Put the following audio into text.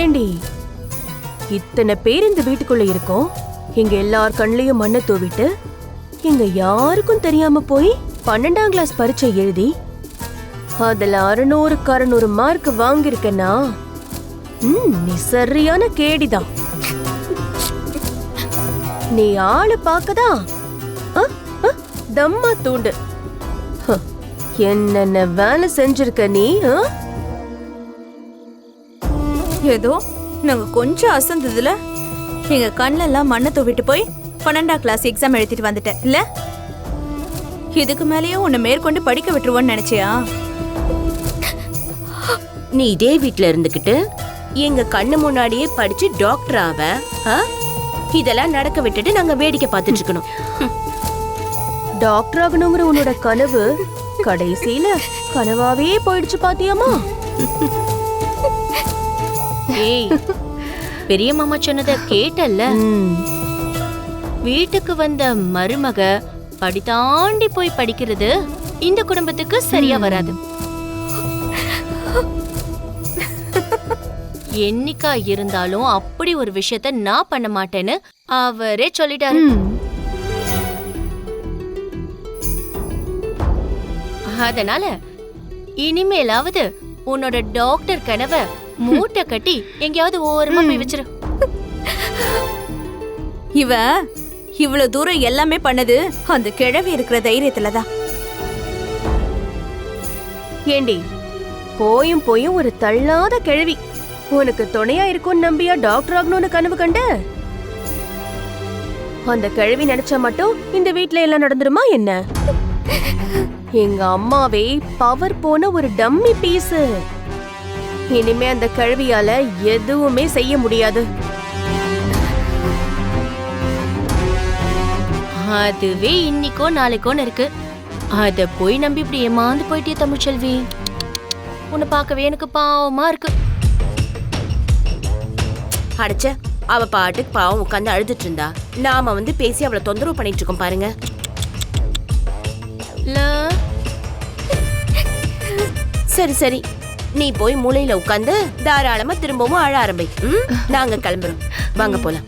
ஏண்டி? இத்தனை பேர் இந்த வீட்டுக்குள்ள இருக்கோம். இங்க எல்லார் கண்ணிலையும் மண்ணை தூவிட்டு இங்க யாருக்கும் தெரியாம போய் பன்னெண்டாம் கிளாஸ் பரீட்சை எழுதி அதுல அறுநூறுக்கு அறுநூறு மார்க் வாங்கிருக்கனா ம் நீ சரியான கேடிதான். நீ ஆளு பாக்கதா தம்மா தூண்டு. என்னென்ன வேலை செஞ்சிருக்க நீ ஆ? ஏதோ நாங்க கொஞ்சம் அசந்ததுல எங்க கண்ணுல எல்லாம் மண்ணை தூவிட்டு போய் பன்னெண்டாம் கிளாஸ் எக்ஸாம் எழுதிட்டு வந்துட்டேன் இல்ல? இதுக்கு மேலேயே உன்னை மேற்கொண்டு படிக்க விட்டுருவோன்னு நினைச்சியா? நீ இதே வீட்ல இருந்துகிட்டு எங்க கண்ணு முன்னாடியே படிச்சு டாக்டர் ஆவ ஆ? இதெல்லாம் நடக்க விட்டுட்டு நாங்க வேடிக்கை பார்த்துட்டு இருக்கணும். டாக்டர் ஆகணுங்கிற உன்னோட கனவு கடைசியில கனவாவே போயிடுச்சு பாத்தியாமா ஏய் பெரிய மாமா சொன்னத கேட்டல்ல? வீட்டுக்கு வந்த மருமக படி தாண்டி போய் படிக்கிறது இந்த குடும்பத்துக்கு சரியா வராது. என்னைக்கா இருந்தாலும் அப்படி ஒரு விஷயத்த நான் பண்ண மாட்டேன்னு அவரே சொல்லிட்டாரு. அதனால இனிமேலாவது உன்னோட டாக்டர் கனவை மூட்டை கட்டி எங்கேயாவது ஓரமா போய் வச்சிரு. இவ இவ்வளவு தூரம் எல்லாமே பண்ணது. அந்த கிழவி இருக்கிற தைரியத்துல தான் ஏண்டி போயும் போயும் ஒரு தள்ளாத கிழவி. உனக்கு துணையா இருக்கும்னு நம்பியா டாக்டர் ஆகணும்னு கனவு கண்ட? அந்த கிழவி நினைச்சா மட்டும் இந்த வீட்ல எல்லாம் நடந்துருமா என்ன? எங்க அம்மாவே பவர் போன ஒரு டம்மி பீஸ். இனிமே அந்த கிழவியால எதுவுமே செய்ய முடியாது. அதுவே இன்னிக்கோ நாளைக்கோன்னு இருக்கு. அத போய் நம்பி இப்படி ஏமாந்து போயிட்டே தமிழ்ச்செல்வி. உன்னை பார்க்கவே எனக்கு பாவமா இருக்கு. அடைச்ச அவ பாட்டுக்கு பாவம் உட்காந்து அழுதுட்டு இருந்தா. நாம வந்து பேசி அவளை தொந்தரவு பண்ணிட்டு இருக்கோம் பாருங்க. சரி சரி. நீ போய் மூலையில உட்காந்து தாராளமா திரும்பவும் அழ ஆரம்பி. நாங்க கிளம்புறோம். வாங்க போலாம்.